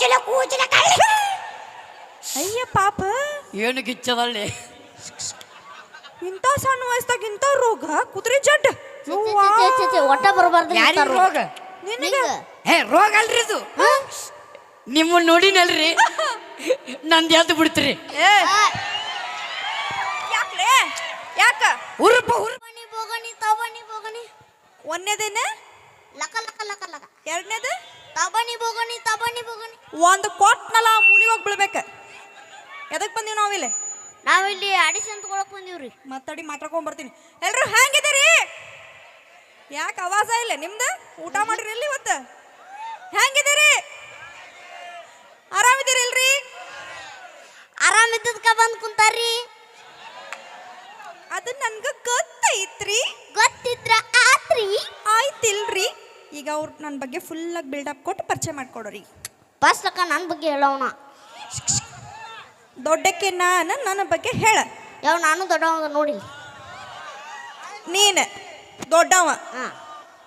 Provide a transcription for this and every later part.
ಕೂಚಿಲ ಕೂಚಿಲ ಕೈ ಅಯ್ಯ ಪಾಪ. ಏನು ಗಿಚ್ಚದಲ್ಲಿ ಇಂಥ ಸಣ್ಣ ವಯಸ್ಸಾಗ ಇಂಥ ರೋಗ ಕುದುರೆ ಜಡ್. ಒಟ್ಟ ಬರಬಾರ್ದು ಯಾರಿಗ ರೋಗ? ನಿನಗ? ಏ ರೋಗ ಅಲ್ರಿ ಇದು. ನಿಮ್ಮ ನೋಡಿನಲ್ರಿ. ನಂದು ಎದ್ದು ಬಿಡ್ತೀರಿ. ಏ. ಯಾಕ್ಲೆ? ಯಾಕ? ಉರುಪ ಉರುಪಣಿ ಬನಿ ಬೋಗನಿ ಬೋಗಣಿ. ಬೋಗನಿ ಒಂದನೇದೇನ? ಲಕ ಲಕ ಲಕ ಲಕ. ಎರಡನೇದು? ತಬನಿ ಬೋಗನಿ ತಬನಿ ಬೋಗನಿ ಒಂದು ಕೊಟ್ನಲ್ಲ ಮೂಲಿಗೆ ಹೋಗಿ ಬೀಳ್ಬೇಕ. ಎದಕ್ ಬಂದೀವಿ ನಾವಿಲ್ಲಿ ನಾವಿಲ್ಲಿ ಆಡಿಷನ್ ತಗೊಳಕ್ ಬಂದೀವ್ರಿ. ಮಾತಾಡಿ ಮಾತಾಡ್ಕೊಂಡ್ ಬರ್ತೀನಿ. ಎಲ್ರು ಹೆಂಗಿದ್ದೀರಿ? ಯಾಕೆ ಆವಾಜ ಇಲ್ಲ? ನಿಮ್ದು? ಊಟ ಮಾಡಿರಿ ಇಲ್ಲಿ ಇವತ್ತು? ಹೆಂಗಿದ್ದೀರಿ? ಆರಾಮಿದ್ದೀರಿ ಇಲ್ರಿ ಆರಾಮ ಇದ್ದದ್ಕ ಬಂದ್ ಕುಂತಾರ್ರಿ. ಅದು ನನ್ಗೆ ಗೊತ್ತೈತ್ರಿ. ಗೊತ್ತಿದ್ರ ಆತ್ರಿ. ಆಯ್ತಿಲ್ರಿ. ಈಗ ಅವ್ರು ನನ್ನ ಬಗ್ಗೆ ಫುಲ್ಲಾಗಿ ಬಿಲ್ಡಪ್ ಕೊಟ್ಟು ಪರಿಚಯ ಮಾಡ್ಕೊಡೋರಿ ಫಸ್ಟ್ ಅಕ್ಕ ನನ್ನ ಬಗ್ಗೆ ಹೇಳೋಣ. ದೊಡ್ಡಕ್ಕೆ ನಾನು ನನ್ನ ಬಗ್ಗೆ ಹೇಳ. ಯಾವ ನಾನು ದೊಡ್ಡವ ನೋಡಿ. ನೀನು ದೊಡ್ಡವ. ಹಾಂ.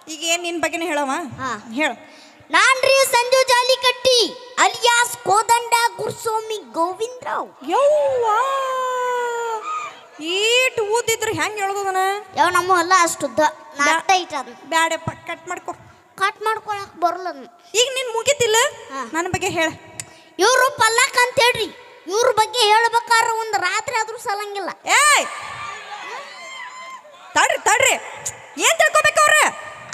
ಈಗ ಏನು ನಿನ್ನ ಬಗ್ಗೆನೇ ಹೇಳವ? ಹಾ. ಹೇಳು. ನಾನ್ರಿ ಸಂಜು ಜಾಲಿಕಟ್ಟಿ ಅಲಿಯಾಸ್ ಕೋದಂಡ ಗುರುಸ್ವಾಮಿ ಗೋವಿಂದರಾವ್. ಯೋವ ಈಟ್ ಊದಿದ್ರು ಹೆಂಗೆ ಹೇಳ್ದದನ? ಯಾವ ನಮ್ಮ ಅಲ್ಲ ಅಷ್ಟು ಉದ್ದ ನಾಟ ಇಟ್ಟ ಬ್ಯಾಡಪ್ಪ ಕಟ್ ಮಾಡ್ಕೊ. ಕಟ್ ಮಾಡ್ಕೊಳಕ್ ಬರಲ್ಲ ಈಗ ನಿನ್ ಮುಗಿತಿಲ್ಲ. ನನ್ನ ಬಗ್ಗೆ ಹೇಳ. ಇವರು ಪಲ್ಲಕ್ ಅಂತ ಹೇಳ್ರಿ. ಇವ್ರ ಬಗ್ಗೆ ಹೇಳ್ಬೇಕಾದ್ರೆ ಒಂದು ರಾತ್ರಿ ಆದ್ರೂ ಸಲಂಗಿಲ್ಲ. ಏಯ್! ತಡ್ರಿ ತಡ್ರಿ. ಏನ್ ತಿಳ್ಕೊಬೇಕು ಅವ್ರ?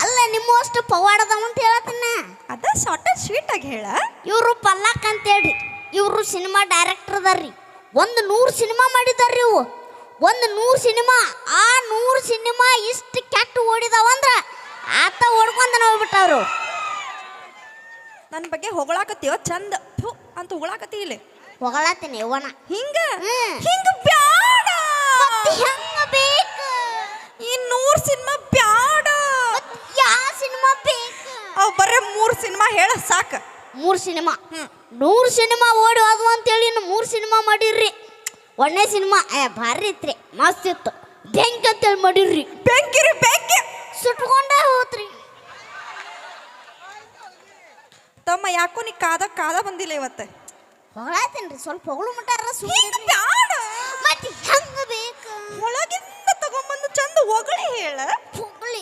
ಅಲ್ಲ ನಿಮ್ಮ ಅಷ್ಟು ಪವಾಡದವ ಅಂತ ಹೇಳತ್ತಿನ. ಅದ ಶಾರ್ಟ್ ಅಂಡ್ ಸ್ವೀಟ್ ಆಗಿ ಹೇಳ. ಇವರು ಪಲ್ಲಕ್ ಅಂತ ಹೇಳ್ರಿ. ಇವರು ಸಿನಿಮಾ ಡೈರೆಕ್ಟರ್ ಅದಾರ್ರಿ. ಒಂದು ನೂರು ಸಿನಿಮಾ ಮಾಡಿದಾರ್ರಿ ಇವು ಒಂದು ನೂರು ಸಿನಿಮಾ ಆ ನೂರು ಸಿನಿಮಾ ಇಷ್ಟು ಕೆಟ್ಟ ಓಡಿದಾವಂದ್ರ ಆತ ಓಡ್ಕೊಂಡ ಹೋಗ್ಬಿಟ್ಟವ್ರು ನನ್ನ ಬಗ್ಗೆ ಹೊಗಳಾಕತ್ತೀವ ಚಂದ. ಥು ಅಂತ ಹೊಗಳಾಕತ್ತಿ ಇಲ್ಲಿ. ಹೊಗಳತ್ತೀನಿ ಇವನ ಹಿಂಗ? ಹ್ಮ್. ಹಿಂಗ ಬ್ಯಾಡ. ಹೆಂಗ ಬೇಕು? ಈ ನೂರ್ ಸಿನಿಮಾ ಬ್ಯಾಡ. ಯಾ ಸಿನಿಮಾ ಬೇಕು? ಅವ್ ಬರೇ ಮೂರ್ ಸಿನಿಮಾ ಹೇಳ ಸಾಕ. ಮೂರು ಸಿನಿಮಾ? ಹ್ಮ್. ನೂರು ಸಿನಿಮಾ ಓಡಿ ಅದು ಅಂತೇಳಿ ಇನ್ನು ಮೂರು ಸಿನಿಮಾ ಮಾಡಿರ್ರಿ. ಒಳ್ಳೆ ಸಿನಿಮಾ ಏ ಭಾರಿ ಇತ್ರಿ ಮಸ್ತ್ ಇತ್ತು. ಬೆಂಕಿ ಅಂತೇಳಿ ಮಾಡಿರ್ರಿ. ಬೆಂಕಿರಿ ಬೆಂಕಿ. ಸುಟ್ಕೊಂಡೇ ಹೋತ್ರಿ. ತಮ್ಮ ಯಾಕೋ ನೀ ಕಾದ ಕಾದ ಬಂದಿಲ್ಲ ಇವತ್ತೆ? ಹೊಗಳತ್ತೀನ್ರಿ ಸ್ವಲ್ಪ ಹೊಗಳು ಮಟ್ಟಾರ ಸುಮ್ಮನೆ ಮತ್ತೆ ಹೆಂಗ ಬೇಕು? ಒಳಗಿಂದ ತಗೊಂಬಂದು ಚಂದ ಹೊಗಳಿ ಹೇಳ. ಹೊಗಳಿ.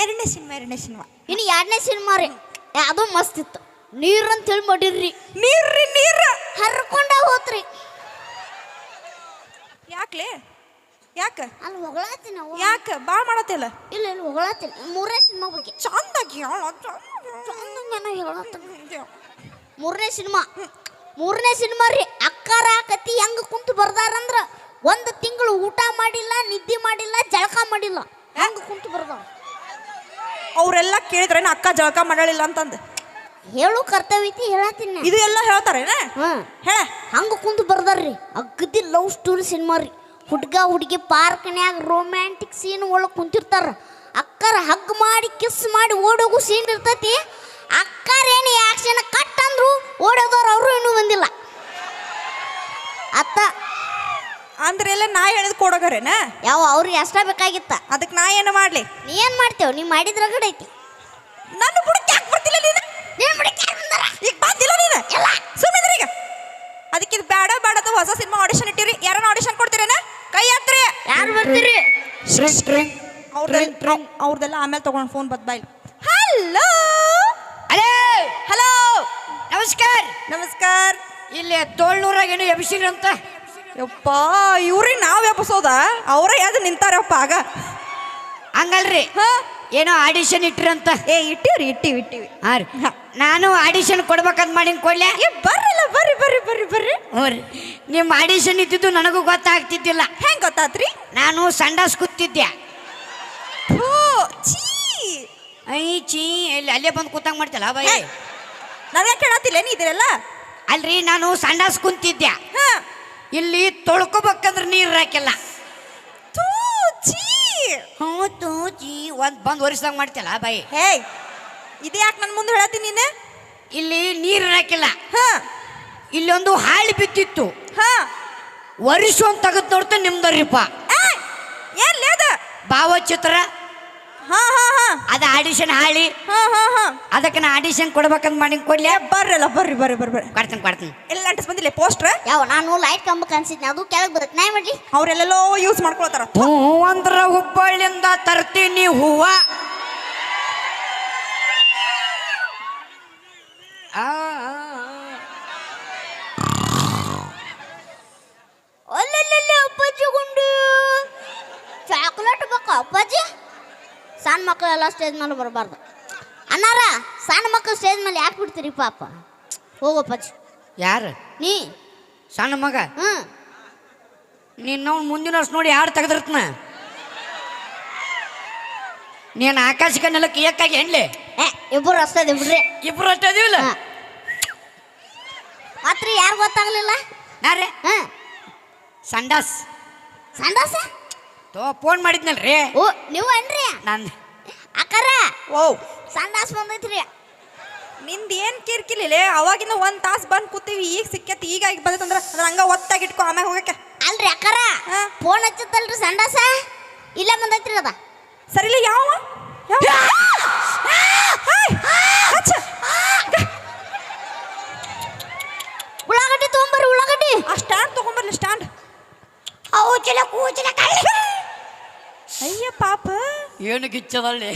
ಎರಡನೇ ಸಿನಿಮಾ ಎರಡನೇ ಸಿನಿಮಾ. ಇನ್ನು ಎರಡನೇ ಸಿನಿಮಾ ರೀ. ಅದು ಮಸ್ತ್ ಇತ್ತು. ನೀರು ಅಂತೇಳಿ ಮಾಡಿರ್ರಿ. ನೀರ್ರಿ ನೀರ್. ಹರ್ಕೊಂಡ ಹೋತ್ರಿ. ಯಾಕ್ಲೆ? ಯಾಕ? ಅಲ್ಲಿ ಹೊಗಳತ್ತೀನಿ ಅವ್ವ. ಯಾಕ? ಬಾ ಮಾಡತ್ತಿಲ್ಲ? ಇಲ್ಲ ಇಲ್ಲ ಹೊಗಳತ್ತೀನಿ ಮೂರನೇ ಸಿನಿಮಾ ಬಗ್ಗೆ. ಚಂದಾಗಿ ಚಂದಂಗನ ಹೇಳತ್ತ ಮೂರನೇ ಸಿನಿಮಾ. ಮೂರನೇ ಸಿನಿಮಾ ರೀ ಅಕ್ಕಾರ ಕತಿ ಹೆಂಗ ಕುಂತು ಬರ್ದಾರಂದ್ರ ಒಂದು ತಿಂಗಳು ಊಟ ಮಾಡಿಲ್ಲ ನಿದ್ದೆ ಮಾಡಿಲ್ಲ ಜಳಕ ಮಾಡಿಲ್ಲ. ಹೆಂಗ ಕುಂತು ಬರ್ದ ಅವರೆಲ್ಲ ಕೇಳಿದ್ರೆ ಅಕ್ಕ ಜಳಕ ಮಾಡಲಿಲ್ಲ ಅಂತಂದು. ಹೇಳು ಕರ್ತವ್ಯ ಐತಿ ಹೇಳತ್ತೀನಿ ಇದು ಎಲ್ಲ ಹೇಳ್ತಾರೇನ? ಹೇಳ ಹಂಗ ಕುಂತು ಬರ್ದಾರ್ರಿ. ಅಗ್ದಿ ಲವ್ ಸ್ಟೋರಿ ಸಿನಿಮಾ ರೀ. ಹುಡ್ಗ ಹುಡುಗಿ ಪಾರ್ಕ್ನ್ಯಾಗ ರೊಮ್ಯಾಂಟಿಕ್ ಸೀನ್ ಒಳಗೆ ಕುಂತಿರ್ತಾರ. ಅಕ್ಕರ ಹಗ್ ಮಾಡಿ ಕಿಸ್ ಮಾಡಿ ಓಡೋಗು ಸೀನ್ ಇರ್ತೈತಿ. ಅಕ್ಕರ ಏನು ಆಕ್ಷನ್ ಕಟ್ ಅಂದ್ರು ಓಡೋದವ್ರು ಅವರು ಇನ್ನೂ ಬಂದಿಲ್ಲ. ಅತ್ತ. ಅಂದ್ರೆ ಎಲ್ಲ ನಾ ಹೇಳಿದ್ ಕೊಡೋಗರೇನ? ಯಾವ ಅವ್ರಿಗೆ ಅಷ್ಟ ಬೇಕಾಗಿತ್ತ. ಅದಕ್ಕೆ ನಾ ಏನು ಮಾಡ್ಲಿ? ನೀ ಏನ್ ಮಾಡ್ತೇವ್? ನೀ ಮಾಡಿದ್ರ ಗಡೈತಿ. ಐತಿ ನನ್ನ ಬುಡಕ್ಕೆ ಯಾಕೆ ಬರ್ತಿಲ್ಲ ನೀನು? ನೀನು ಬುಡಕ್ಕೆ ಯಾಕೆ ಬಂದಾರ? ಈಗ ಬಂದಿಲ್ಲ ನೀನು? ಎಲ್ಲ ಸುಮ್ಮನೆ ಈಗ. ಅದಕ್ಕೆ ಇದು ಬೇಡ ಬೇಡ ಹೊಸ ಸಿನಿಮಾ ಆಡಿಷನ್ ಇಟ್ಟಿರಿ. ಯಾರನ್ನ ಆಡಿಷನ್ ಕೊಡ್ತೀರೇನ? ಕೈ ಹತ್ರಿ ಯಾರು ಬರ್ತೀರಿ? ಟ್ರಿಂಗ್ ಟ್ರಿಂಗ್ ಅವ್ರದೆಲ್ಲ ಅವ್ರದ್ದೆಲ್ಲ ಆಮೇಲೆ ತಗೊಂಡು ಫೋನ್ ಬದ್ ಬಾಯ್ ಹಲೋ ಅಲೇ ಹಲೋ ನಮಸ್ಕಾರ. ನಮಸ್ಕಾರ. ಇಲ್ಲಿ ತೋಳ್ನೂರಾಗ ಏನು ಎಬ್ಸಿರಿ ಅಂತ? ಯಪ್ಪ ಇವ್ರಿಗೆ ನಾವು ಎಬ್ಸೋದ? ಅವರೇ ಅದು ನಿಂತಾರಪ್ಪ ಆಗ. ಹಂಗಲ್ರಿ. ಹಾ? ಏನೋ ಆಡಿಷನ್ ಇಟ್ಟಿರಂತ ಏ ಇಟ್ಟಿವ್ರಿ ಇಟ್ಟಿವಿ ಇಟ್ಟಿವಿ. ಹಾ ರೀ. ನಾನು ಆಡಿಷನ್ ಕೊಡ್ಬೇಕಂತ ಮಾಡಿ ಕೊಡ್ಲೆ? ಏ ಬರ್ರಲ್ಲ ಬರ್ರಿ ಬರ್ರಿ ಬರ್ರಿ ಬರ್ರಿ. ಹ್ಞೂ ರೀ. ನಿಮ್ಮ ಆಡಿಷನ್ ಇದ್ದಿದ್ದು ನನಗೂ ಗೊತ್ತಾಗ್ತಿದ್ದಿಲ್ಲ. ಹೆಂಗ್ ಗೊತ್ತಾತ್ರಿ? ನಾನು ಸಂಡಾಸ್ ಕೂತಿದ್ದೆ. ಹೋ ಛೀ. ಐ ಚೀ ಇಲ್ಲಿ ಅಲ್ಲೇ ಬಂದು ಕೂತಂಗೆ ಮಾಡ್ತಲ್ಲ ಬೈ ಹೇ, ನನಗೆ ಕೇಳತ್ತಿಲ್ಲ ನೀ ಇದ್ರಲ್ಲ? ಅಲ್ರಿ ನಾನು ಸಂಡಾಸ್ ಕುಂತಿದ್ದೆ. ಇಲ್ಲಿ ತೊಳ್ಕೊಬೇಕಂದ್ರೆ ನೀರು ಹಾಕಿಲ್ಲ. ಹ್ಞೂ ತೂ ಒಂದ್ ಬಂದು ಒರಿಸ್ದಂಗೆ ಮಾಡ್ತಲ್ಲ ಬೈ. ಹೇ ಇದು ಯಾಕೆ ನನ್ನ ಮುಂದೆ ಹೇಳತ್ತೀನಿ ನೀನು? ಇಲ್ಲಿ ನೀರು ಹಾಕಿಲ್ಲ. ಹಾ. ಇಲ್ಲೊಂದು ಹಾಳಿ ಬಿದ್ದಿತ್ತು. ಹಾ. ವರ್ಷ ಒಂದು ತೆಗೆದು ನೋಡ್ತಾ ನಿಮ್ದರಿಪ್ಪ ಏ ಏನ್ ಲೇದ ಭಾವಚಿತ್ರ ಹಾ ಹಾ ಹಾ. ಅದ ಆಡಿಷನ್ ಹಾಳಿ. ಹಾ ಹಾ ಹಾ. ಅದಕ್ಕೆ ನಾ ಆಡಿಷನ್ ಕೊಡ್ಬೇಕಂತ ಮಾಡಿ ಕೊಡ್ಲಿ. ಬರ್ರಲ್ಲ ಬರ್ರಿ ಬರ್ರಿ ಬರ್ರಿ ಬರ್ರಿ. ಕೊಡ್ತೀನಿ ಕೊಡ್ತೀನಿ. ಎಲ್ಲ ಅಂಟಿಸ್ ಬಂದಿಲ್ಲ ಪೋಸ್ಟ್ರ್ ಯಾವ ನಾನು ಲೈಟ್ ಕಂಬ ಕಾಣಿಸಿದ್ನಿ ಅದು ಕೆಳಗೆ ಬರುತ್ತೆ ನಾ ಏನ್ ಮಾಡ್ಲಿ. ಅವ್ರೆಲ್ಲೆಲ್ಲೋ ಯೂಸ್ ಮಾಡ್ಕೊಳ್ತಾರ. ಹೂ ಅಂದ್ರ ಹುಬ್ಬಳ್ಳಿಯಿಂದ ತರ್ತೀನಿ ಹೂವ ಆ, ಆ, ಆ. ಅಲ್ಲಲ್ಲಿ ಅಪ್ಪಾಜಿ ಗುಂಡು ಚಾಕ್ಲೇಟ್ ಬೇಕಾ ಅಪ್ಪಾಜಿ ಸ್ಟೇಜ್ ಮೇಲೆ ಬರಬಾರ್ದು. ಅನ್ನಾರ ಸಣ್ಣ ಮಕ್ಕಳು ಸ್ಟೇಜ್ ಮೇಲೆ ಯಾಕೆ ಬಿಡ್ತೀರಿ ಪಾಪ? ಹೋಗು ಅಪ್ಪಾಜಿ. ಯಾರು? ನೀ. ಸಣ್ಣ ಮಗ? ಹ್ಞೂ ನೀನು ಮುಂದಿನ ವರ್ಷ ನೋಡಿ ಯಾರು ತೆಗೆದಿರ್ತನ? ನೀನು ಆಕಾಶಕ್ಕೆ ನೆಲಕ್ಕೆ ಏಕಾಗಿ ಹೆಣ್ಲಿ? ಏ ಇಬ್ಬರು ಅಷ್ಟೇ ಬಿಡ್ರಿ. ಇಬ್ಬರು ಅಷ್ಟೇ ಇದೀವಿಲ್ಲ ಮಾತ್ರ ಯಾರು ಗೊತ್ತಾಗ್ಲಿಲ್ಲ? ನಾರೇ? ಹಾಂ. ಸಂಡಾಸ್. ಸಂಡಾಸ? ತೋ ಫೋನ್ ಮಾಡಿದ್ನಲ್ರಿ? ಓ ನೀವು ಏನ್ರಿ? ನಾನು ಅಕ್ಕಾರ! ಓ ಸಂಡಾಸ್ ಬಂದೈತ್ರಿ. ನಿಂದ ಏನು ಕಿರ್ಕಿಲಿಲ್ಲ ಅವಾಗಿಂದ ಒಂದು ತಾಸು ಬಂದು ಕೂತೀವಿ ಈಗ ಸಿಕ್ಕೈತಿ ಈಗ ಈಗ ಬಂದೈತಂದ್ರೆ ಅದ್ರ ಹಂಗ ಒತ್ತಾಗಿಟ್ಕೊ ಆಮ್ಯಾಗ ಹೋಗಕ್ಕೆ. ಅಲ್ರಿ ಅಕ್ಕಾರ ಹಾ. ಫೋನ್ ಹಚ್ಚತ್ತಲ್ರಿ ಸಂಡಾಸ ಇಲ್ಲ ಬಂದೈತ್ರಿ ಅದ. ಸರಿಲ್ಲ ಯಾವ? ಯಾವ? ಏಯ್! ಹಚ್ಚ. ಉಳ್ಳಾಗಡ್ಡಿ ತಗೊಂಬರ್ರಿ ಉಳ್ಳಾಗಡ್ಡಿ. ಆ ಸ್ಟ್ಯಾಂಡ್ ತಗೊಂಬರ್ಲಿ ಸ್ಟ್ಯಾಂಡ್ ಕೂಚಲ ಕೂಚಲ ಅಯ್ಯ ಪಾಪ. ಏನು ಗಿಚ್ಚದಲ್ಲಿ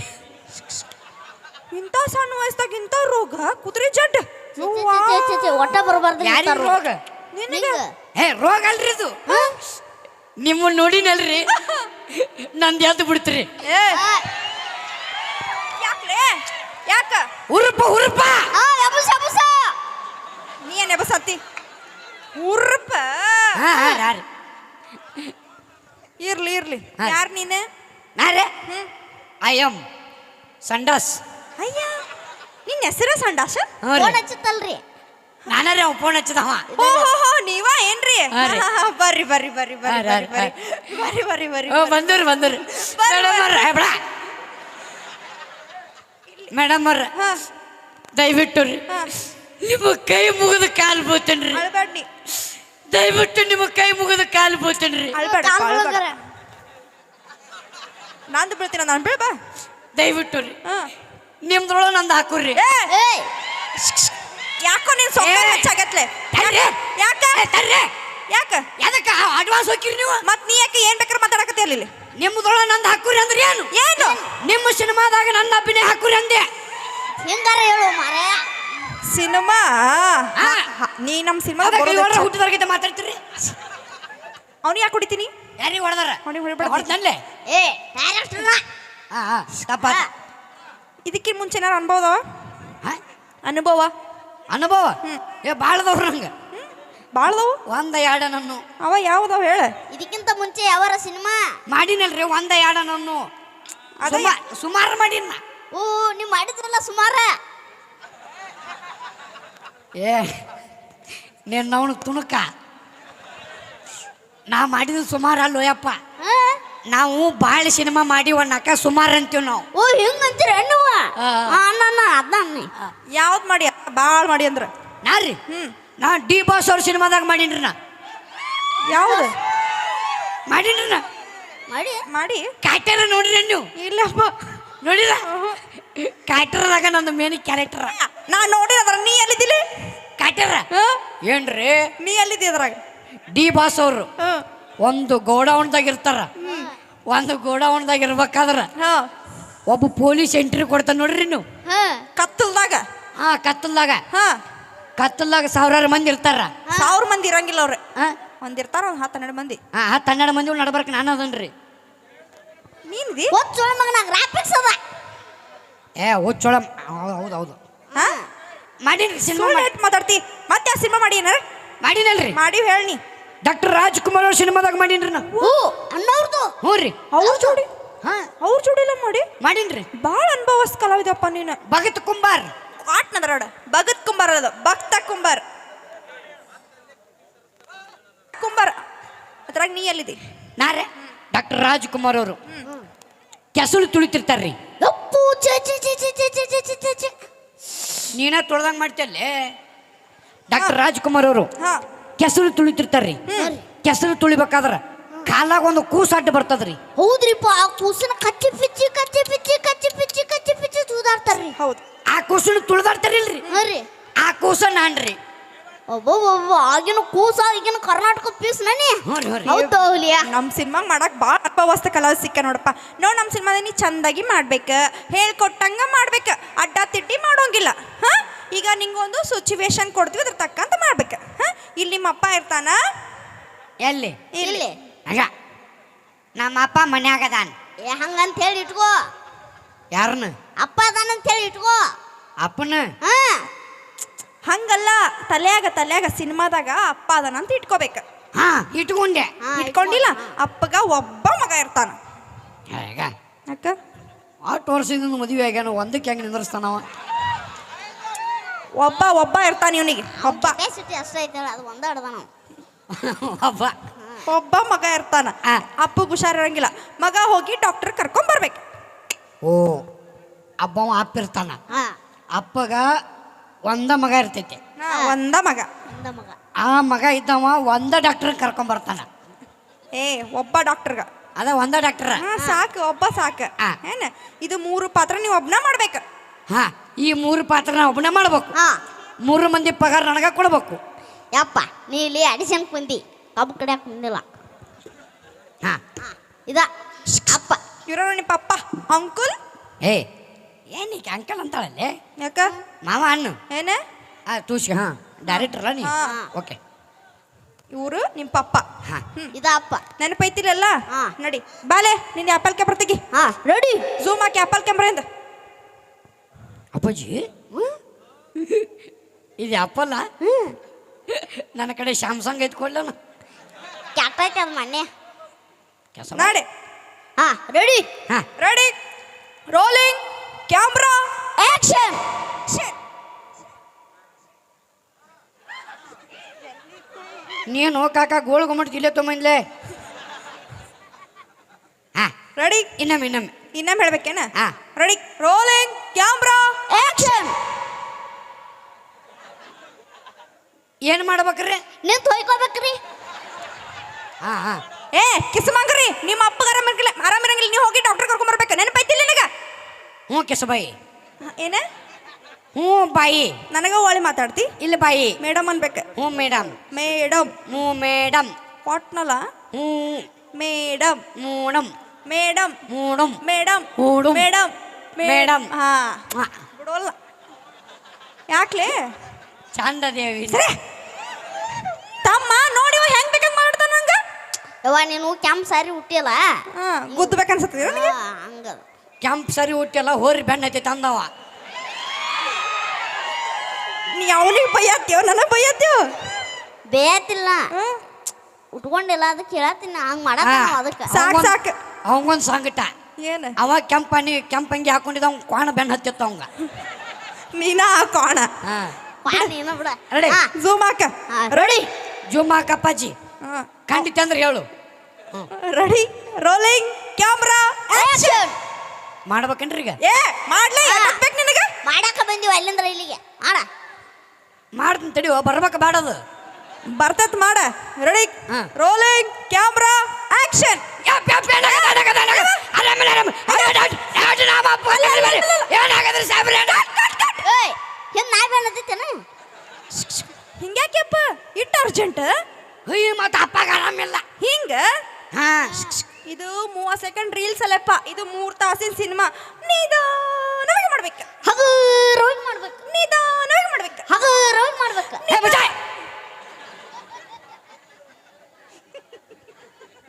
ಇಂಥ ಸಣ್ಣ ವಯಸ್ಸಾಗ ಇಂಥ ರೋಗ ಕುದುರೆ ಜಡ್ ಒಟ್ಟ ಬರಬಾರ್ದು ಯಾರಿಗೆ ರೋಗ? ನಿನಗೆ? ಏ ರೋಗ ಅಲ್ರಿ ಇದು. ನಿಮ್ಮ ನೋಡಿನಲ್ರಿ. ನಂದು ಎದ್ದು ಬಿಡ್ತೀರಿ. ಏ. ಯಾಕ್ಲೆ? ಯಾಕ? ಉರುಪ ಉರುಪ ನೀ ಏನ್ ಎಬಸತ್ತಿ ಉರುಪ ಹಾ ಹಾ ರಾರಿ ಇರ್ಲಿ ಇರ್ಲಿ. ಹಾ. ಯಾರ್ ನೀನು? ನಾರೇ ಹ್ಮ್. ಐ ಎಂ ಸಂಡಾಸ್ ಅಯ್ಯ ನಿನ್ನ ಹೆಸರು ಸಂಡಾಸ? ಹ್ಞೂ ರೀ. ಫೋನ್ ಹಚ್ಚತ್ತಲ್ರಿ. ನಾನರೇ ಅವ ಫೋನ್ ಹಚ್ಚದವ ಓ ಹೋ ಹೋ ನೀವ ಏನ್ರಿ? ಹಾ ರೀ. ಹಾ, ಹಾ, ಬರ್ರಿ ಬರ್ರಿ ಬರ್ರಿ ಬರ್ರಿ ಹಾ, ಬರ್ರಿ ಬರ್ರಿ ಬರ್ರಿ ಬರ್ರಿ ಬರ್ರಿ ಓ ಬಂದರು ಬಂದರು. ಬರ್ರಿ, ಮೇಡಮ್ ಅವ್ರ ಬೇಡ. ಮೇಡಮ್ ಅವ್ರ ಹಾ. ದಯವಿಟ್ಟು ರೀ. ಹಾ. ನಿಮ್ಮ ಕೈ ಮುಗಿದು ಕಾಲು ಬೋತೇನ್ರಿ ಅಳ್ಬೇಡ ನೀ ದಯವಿಟ್ಟು ನಿಮ್ಮ ಕೈ ಮುಗಿದು ಕಾಲು ಬೀಳ್ತೇನ್ರಿ. ಅಳ್ಬೇಡ. ನಂದು ಬೀಳ್ತೀನಿ ನಾನು ಬೀಳ್ಬಾ ದಯವಿಟ್ಟು ರೀ. ಹಾ. ನಿಮ್ದ್ರೊಳಗೆ ನಂದು ಹಾಕುರ್ರಿ. ಏ ಯಾಕೋ ನೀನು ಸೊಕ್ಕ ಏ. ಹೆಚ್ಚಾಗತ್ಲೆ? ತರ್ರಿ. ಯಾಕ ಯಾಕ? ಎದಕ್ಕೆ ಅಡ್ವಾನ್ಸ್ ಹೋಗಿರಿ ನೀವು? ಮತ್ ನೀ ಯಾಕೆ ಏನ್ ಬೇಕಾದ್ರೆ ಮಾತಾಡಕತ್ತಿ ಅಲ್ಲಿ ನಿಮ್ಮದ್ರೊಳಗೆ ನಂದು ಹಾಕುರಿ ಅಂದ್ರೆ ಏನು? ಏನು? ನಿಮ್ಮ ಸಿನಿಮಾದಾಗ ನನ್ನ ಅಭಿನಯ ಹಾಕುರಿ ಅಂದೆ. ಹೆಂಗಾರ ಹೇಳು ಮಾರೇ ಸಿನಿಮಾ? ಹಾ. ನೀ ನಮ್ಮ ಸಿನಿಮಾ ಹುಟ್ಟಿದವ್ರಿಗೆ ಹುಟ್ಟಿದವ್ರಿಗಿಂತ ಮಾತಾಡ್ತೀರಿ? ಅವ್ನಿಗೆ ಯಾಕೆ ಕುಡಿತೀನಿ ಯಾರಿಗೆ ಹೊಡೆದಾರ. ಹೊಡೆದಲ್ಲೇ ಏ ಇದಕ್ಕಿಂತ ಮುಂಚೆ ನಾನು ಹಾ? ಅನುಭವ? ಅನುಭವ? ಏ ಬಾಳದವ್ ನಂಗೆ. ಬಾಳ್ದವು? ಒಂದ ಎರಡ ನನ್ನ ಅವ ಯಾವ್ದವ ಹೇಳ. ಇದಕ್ಕಿಂತ ಮುಂಚೆ ಯಾವಾರ ಸಿನಿಮಾ? ಮಾಡಿನಲ್ರಿ ಒಂದ ಎರಡ ನನ್ನ ಅದ ಸುಮಾರು ಮಾಡಿನ ಓ ನೀವು ಮಾಡಿದ್ರಲ್ಲ ಸುಮಾರ? ಏ ನೀನು ಅವನು ತುಣುಕ. ನಾ ಮಾಡಿದ ಸುಮಾರು ಅಲ್ಲೋಯಪ್ಪ ಹಾ? ನಾವು ಭಾಳ ಸಿನಿಮಾ ಮಾಡಿ ಅಕ್ಕ ಸುಮಾರು ಅಂತೀವಿ ನಾವು. ಓ ಹಿಂಗ್ ಅಂತೀರ ನೀವು ಆ. ಅನ್ನ ಅದನ್ನ ಯಾವ್ದು ಮಾಡಿ ಭಾಳ ಮಾಡಿ ಅಂದ್ರೆ. ನಾ ರೀ? ಹ್ಮ್. ನಾ ಡಿ ಬಾಸ್ ಅವ್ರ ಸಿನಿಮಾದಾಗ ಮಾಡೀನ್ರಿ ನಾ. ಯಾವುದು? ಮಾಡೀನ್ರಿ ನಾ. ಮಾಡಿ. ಮಾಡಿ. ಕ್ಯಾರೆಕ್ಟರ್ ನೋಡಿರಿ ನೀವು? ಇಲ್ಲಪ್ಪ. ನೋಡಿಲ್ಲ? ಕ್ಯಾರೆಕ್ಟರ್ದಾಗ ನಂದು ಮೇನ್ ಕ್ಯಾರೆಕ್ಟರ್ ನಾ ನೋಡಿದ್ರ ನೀ ಎಲ್ಲಿದ್ದಿಲ್ಲ? ಕಾಟ್ಯಾರ? ಏನ್ರಿ? ನೀ ಎಲ್ಲಿದ್ದಿ ಅದ್ರಾಗ? ಡಿ ಬಾಸ್ ಅವರು. ಒಂದು ಗೋಡೌನ್ದಾಗ ಇರ್ತಾರ. ಒಂದು ಗೋಡೌನ್ದಾಗ ಇರ್ಬೇಕಾದ್ರ ಹಾ. ಒಬ್ಬ ಪೊಲೀಸ್ ಎಂಟ್ರಿ ಕೊಡ್ತಾನ ನೋಡ್ರಿ ನೀವು. ಹಾ. ಕತ್ತಲ್ದಾಗ? ಹಾ ಕತ್ತಲ್ದಾಗ. ಹಾ. ಕತ್ತಲ್ದಾಗ ಸಾವಿರಾರು ಮಂದಿ ಇರ್ತಾರ. ಸಾವಿರ ಮಂದಿ ಇರಂಗಿಲ್ಲ ಅವ್ರು. ಒಂದ್ ಇರ್ತಾರ ಒಂದ್ ಹತ್ತು ಹನ್ನೆರಡು ಮಂದಿ. ಹಾ ಹತ್ತು ಹನ್ನೆರಡು ಮಂದಿ ನಡ್ಬರ್ಕ ನಾನು ಅದನ್ರಿ. ನೀನ್ದಿ ಒತ್ತು ಮಗನ ಗ್ರಾಫಿಕ್ಸ್ ಅದ ಏ ಹುಚ್ಚೊಳ ಹೌದು ಹೌದು ಹೌದು. ಹಾ? ಮಾಡೀನಿ ಸಿನಿಮಾ ಮಾತಾಡ್ತಿ. ಮತ್ತೆ ಸಿನಿಮಾ ಮಾಡಿ ಏನಾರ? ಮಾಡೀನಲ್ರಿ. ಮಾಡಿ ಹೇಳಿ ಡಾಕ್ಟರ್ ರಾಜ್ಕುಮಾರ್ ಅವ್ರ ಸಿನಿಮಾದಾಗ ಮಾಡೀನ್ರಿ ನಾ ಓ ಅನ್ನೋರ್ದು ಹ್ಞೂ ರೀ. ಅವ್ರ ಜೋಡಿ? ಹಾ. ಅವ್ರ ಜೋಡಿ ಎಲ್ಲ ಮಾಡಿ? ಮಾಡೀನ್ರಿ. ಬಾಳ ಅನುಭವಸ್ ಕಲಾವಿದಪ್ಪ ನೀನು. ಭಗತ್ ಕುಂಬಾರ್. ಆಟ್ ನದ್ರಾಡ ಭಗತ್ ಕುಂಬಾರ್ ಅದು. ಭಕ್ತ ಕುಂಬಾರ್. ಕುಂಬಾರ್. ಅದ್ರಾಗ ನೀ ಎಲ್ಲಿದಿ? ನಾರೇ ಡಾಕ್ಟರ್ ರಾಜ್ಕುಮಾರ್ ಅವರು. ಕೆಸಲು ತುಳಿತಿರ್ತಾರ್ರಿ. ಛೆ ಛೆ ಛೆ ಛೆ ಛೆ ಛೆ ಛೆ ಛೆ. ನೀನ ತೊಳ್ದಂಗ್ ಮಾಡ್ತಲ್ಲೇ ಡಾಕ್ಟರ್ ರಾಜ್ಕುಮಾರ್ ಅವರು. ಹಾ. ಕೆಸರು ತುಳಿತಿರ್ತಾರ್ರಿ. ಕೆಸರು ತುಳಿಬೇಕಾದ್ರ ಕಾಲಾಗ ಒಂದು ಕೂಸು ಅಡ್ಡ ಬರ್ತದ್ರಿ. ಹೌದ್ರಿಪ್ಪ ಆ ಕೂಸನ್ನ ಕಚ್ಚಿ ಪಿಚ್ಚಿ ಕಚ್ಚಿ ಪಿಚ್ಚಿ ಕಚ್ಚಿ ಪಿಚ್ಚಿ ಕಚ್ಚಿ ಪಿಚ್ಚಿ ತೂದಾಡ್ತಾರ್ರಿ ಹೌದು. ಆ ಕೂಸನ್ನ ತುಳಿದಾಡ್ತಾರಿಲ್ರಿ. ಹಾ ರೀ. ಆ ಕೂಸ ನಾನ್ರಿ ಒಬ್ಬೊಬ್ಬ ಆಗಿನ ಕೂಸ ಈಗಿನ ಕರ್ನಾಟಕ ಪೀಸ್ ನನಿ. ಹೌದು ಹುಲಿಯ ನಮ್ಮ ಸಿನಿಮಾ ಮಾಡಕ್ ಭಾಳ ಅಪವಸ್ತ ಕಲಾ ಸಿಕ್ಕ ನೋಡಪ್ಪ. ನೋಡ್ ನಮ್ಮ ಸಿನಿಮಾದ ನೀ ಚಂದಾಗಿ ಮಾಡ್ಬೇಕು. ಹೇಳ್ಕೊಟ್ಟಂಗ ಮಾಡ್ಬೇಕು. ಅಡ್ಡ ತಿಟ್ಟಿ ಮಾಡೋಂಗಿಲ್ಲ. ಹಾ? ಈಗ ನಿಂಗೊಂದು ಸಿಚುವೇಶನ್ ಕೊಡ್ತೀವಿ ಅದ್ರ ತಕ್ಕಂತ ಮಾಡ್ಬೇಕು. ಹಾ? ಇಲ್ಲಿ ನಿಮ್ಮ ಅಪ್ಪ ಇರ್ತಾನ? ಎಲ್ಲಿ? ಇಲ್ಲಿ. ಹಂಗ ನಮ್ಮ ಅಪ್ಪ ಮನ್ಯಾಗ ಅದಾನ. ಏ ಹಂಗಂತ ಹೇಳಿ ಇಟ್ಕೋ. ಯಾರನ್ನ ಅಪ್ಪ ಅದಾನಂತ ಹೇಳಿ ಇಟ್ಕೋ. ಅಪ್ಪನ? ಹಾ. ಹಂಗಲ್ಲ ತಲ್ಯಾಗ ತಲ್ಯಾಗ ಸಿನಿಮಾದಾಗ ಅಪ್ಪ ಅದಾನ ಅಂತ ಇಟ್ಕೋಬೇಕು. ಹಾ ಇಟ್ಕೊಂಡೆ. ಇಟ್ಕೊಂಡಿಲ್ಲ ಅಪ್ಪಗ ಒಬ್ಬ ಮಗ ಇರ್ತಾನ. ಈಗ ಅಕ್ಕ ಆಟು ವರ್ಷದಿಂದ ಮದುವೆ ಆಗ್ಯಾನ ಒಂದಕ್ಕೆ ಹೆಂಗೆ ನಿಂದ್ರಸ್ತಾನವ ಒಬ್ಬ ಒಬ್ಬ ಇರ್ತಾನ ಇವನಿಗೆ ಒಬ್ಬ. ಕೆಪಾಸಿಟಿ ಅಷ್ಟೇ ಐತಲ್ಲ ಅದು ಒಂದ ಅಪ್ಪ ಒಬ್ಬ. ಮಗ ಇರ್ತಾನ. ಆ. ಅಪ್ಪಗೆ ಹುಷಾರಿರಂಗಿಲ್ಲ. ಮಗ ಹೋಗಿ ಡಾಕ್ಟರ್ ಕರ್ಕೊಂಡ್ ಬರ್ಬೇಕು. ಓ ಅಬ್ಬವ ಅಪ್ಪ ಇರ್ತಾನ. ಹಾ. ಅಪ್ಪಗ ಒಂದ ಮಗ ಇರ್ತೈತಿ. ಒಂದ ಮಗ. ಒಂದ ಮಗ. ಆ ಮಗ ಇದ್ದವ ಒಂದ ಡಾಕ್ಟರ್ ಕರ್ಕೊಂಬರ್ತಾನ ಏ ಒಬ್ಬ ಡಾಕ್ಟರ್ಗ ಅದ ಒಂದ ಡಾಕ್ಟರ್ ಹಾ ಸಾಕು ಒಬ್ಬ ಸಾಕು. ಆ. ಏನ? ಇದು ಮೂರು ಪಾತ್ರ ನೀವು ಒಬ್ನ ಮಾಡ್ಬೇಕು. ಹಾ ಈ ಮೂರು ಪಾತ್ರ ನಾ ಒಬ್ಬನೇ ಮಾಡ್ಬೇಕು. ಹಾ. ಮೂರು ಮಂದಿ ಪಗಾರ ನನಗ ಕೊಡ್ಬೇಕು. ಯಪ್ಪ ನೀ ಇಲ್ಲಿ ಅಡಿಷನ್ ಕುಂದಿ. ಕಬ್ಬು ಕಡೆ ಕುಂದಿಲ್ಲ. ಹಾ. ಹಾ ಇದ. ಅಪ್ಪ. ಇವ್ರ ನಿಮ್ಮ ಪಪ್ಪ ಅಂಕುಲ್? ಏ ಏನೀಗ ಅಂಕಲ್ ಅಂತಾಳಲ್ಲೇ? ಯಾಕ? ಮಾವ ಅನ್ನು. ಏನ? ಆ ತೂಸಿ ಹಾ. ಡೈರೆಕ್ಟರ್ ನೀ ಹಾ. ಓಕೆ. ಇವರು ನಿಮ್ಮ ಪಪ್ಪ. ಹಾ. ಇದ ಅಪ್ಪ. ನೆನಪೈತಿರಲ್ಲ? ಹಾ. ನಡಿ. ಬಾಲೆ ನಿನ್ನ ಆಪಲ್ ಕ್ಯಾಮ್ರಾ ತೆಗಿ. ಹಾ. ರೆಡಿ. ಝೂಮ್ ಹಾಕಿ ಆಪಲ್ ಕ್ಯಾಮ್ರಾಯಿಂದ ಅಪ್ಪಾಜಿ? ಇದು ಅಪ್ಪಲ್ಲ ನನ್ನ ಕಡೆ ಸ್ಯಾಮ್ಸಂಗ್ ಐತ್ಕೊಳ್ಳೋಣ ಕೆಟ್ಟ ಐತೆ ಅದು ಮಣ್ಣೆ ಮಾಡಿ. ನಾಡೆ ಹಾ ರೆಡಿ. ಹಾ. ರೆಡಿ. ರೋಲಿಂಗ್ ಕ್ಯಾಮ್ರಾ ಆಕ್ಷನ್ ನೀನು ಕಾಕ ಗೋಳು ಗುಮ್ಮಟ್ ಕಿಲೆ ತೊಂಬಂದ್ಲೆ ಹಾ. ರೆಡಿ ಇನ್ನೊಮ್ಮೆ ಇನ್ನೊಮ್ಮೆ. ಇನ್ನೊಮ್ಮೆ ಹೇಳ್ಬೇಕೇನ? ಹಾ. ರೆಡಿ ರೋಲಿಂಗ್ ಕ್ಯಾಮ್ರಾ ಆಕ್ಷನ್ ಏನು ಮಾಡ್ಬೇಕ್ರಿ? ನಿಂತು ಹೋಯ್ಕೋಬೇಕ್ರಿ ಹಾ ಹಾ. ಏ ಕಿಸ್ಮಂಗ್ರಿ. ನಿಮ್ಮ ಅಪ್ಪಗ ಆರಾಮಿರಂಗಿಲ್ಲ ಆರಾಮಿರಂಗಿಲ್ಲ ನೀವು ಹೋಗಿ ಡಾಕ್ಟರ್ ಕರ್ಕೊಂಡ್ ಬರ್ಬೇಕು. ನೆನಪೈತಿಲ್ಲ ನಿನಗ ಹ್ಞೂ ಕೆಸಬಾಯಿ ಏನ? ಹ್ಞೂ ಬಾಯಿ. ನನಗ ಒಳ್ಳೆ ಮಾತಾಡ್ತಿ? ಇಲ್ಲಿ ಬಾಯಿ. ಮೇಡಮ್ ಅನ್ಬೇಕ. ಹ್ಞೂ ಮೇಡಮ್. ಮೇಡಮ್. ಹ್ಞೂ ಮೇಡಮ್. ಕೊಟ್ನಲ್ಲ? ಹ್ಞೂ. ಮೇಡಮ್. ಮೂಡಮ್ ಮೇಡಮ್. ಮೂಡಮ್ ಮೇಡಮ್. ಮೂಡು. ಮೇಡಮ್. ಮೇಡಮ್. ಹಾ. ಹಾ. ಬಿಡೋಲ್ಲ. ಯಾಕ್ಲೆ? ಚಂದ ದೇವಿ ತಮ್ಮ ನೋಡಿ ಹೆಂಗ್ ಬೇಕಂಗ್ ಮಾಡ್ತಾನ ನಂಗ? ಯವ್ವ ನೀನು ಕೆಂಪ್ ಸಾರಿ ಹುಟ್ಟಿಯಲ್ಲ ಹಾ ಗುದ್ದಬೇಕನ್ಸತ್ತಿ ಕೆಂಪ್ ಸರಿ ಹುಟ್ಟಿಲ್ಲ ಹೋರಿ ಬೆಣ್ಣ ಐತಿ ತಂದವ. ನೀ ಅವನಿಗೆ ಬೈಯತ್ತೀವ ನನಗೆ ಬೈಯತ್ತೀವ ಬೇಯತ್ತಿಲ್ಲ. ಉಟ್ಕೊಂಡಿಲ್ಲ ಅದಕ್ಕೆ ಹೇಳತ್ತೀನಿ ಹಂಗೆ ಮಾಡತ್ತ ನಾವು ಅದಕ್ಕೆ. ಸಾಕ್ ಸಾಕ್. ಅವಂಗೊಂದು ಸಂಗಟ ಏನು? ಅವ ಕೆಂಪನಿ ಕೆಂಪಂಗಿ ಹಾಕೊಂಡಿದ್ದ ಅವ್ನು ಕ್ವಾಣ ಬೆಣ್ಣ ಹತ್ತಿತ್ತ ಅವಂಗ. ನೀನ ಕೋಣ ಹಾ. ಪಾಡ್ ನೀನು ಬಿಡ. ರೆಡಿ. ಜೂಮ್ ಹಾಕ. ರೆಡಿ. ಜುಮ್ಮಾ ಕಪ್ಪಾಜಿ ಖಂಡಿತ ಅಂದ್ರೆ ಹೇಳು. ರೆಡಿ. ರೋಲಿಂಗ್ ಕ್ಯಾಮ್ರಾ ಆಕ್ಷನ್ ಮಾಡ್ಬೇಕೇನ್ರಿ ಈಗ ಏ ಮಾಡ್ಲಿ. ಬೇಕು ನಿನಗ ಮಾಡಾಕ ಬಂದಿವ ಅಲ್ಲಿಂದ್ರ ಇಲ್ಲಿಗೆ ಮಾಡ ಮಾಡ್ತೀನಿ ತಡಿಯೋ ಬರ್ಬೇಕು ಬೇಡದು ಬರ್ತತ್ ಮಾಡ ರೆಡಿ ಹಾ. ರೋಲಿಂಗ್ ಕ್ಯಾಮ್ರಾ ಆಕ್ಷನ್ ಏಯ್ ಹಿಂದ್ ನಾಯಿ ಬೆನ್ನತ್ತೇನ ಹಿಂಗ್ಯಾಕೆಪ್ಪ ಇಟ್ಟು ಅರ್ಜೆಂಟ್ ಅಯ್ಯ ಮತ್ತೆ ಅಪ್ಪಗ ಆರಾಮಿಲ್ಲ ಹಿಂಗ ಹಾ ಇದು ಮೂವತ್ ಸೆಕೆಂಡ್ ರೀಲ್ಸ್ ಅಲ್ಲಪ್ಪ. ಇದು ಮೂರ್ ತಾಸಿನ ಸಿನಿಮಾ ನಿಧಾನವಾಗಿ ಮಾಡ್ಬೇಕು. ಹಗುರವಾಗಿ ಮಾಡ್ಬೇಕು. ನಿಧಾನವಾಗಿ ಮಾಡ್ಬೇಕು. ಹಗುರವಾಗಿ ಮಾಡ್ಬೇಕು.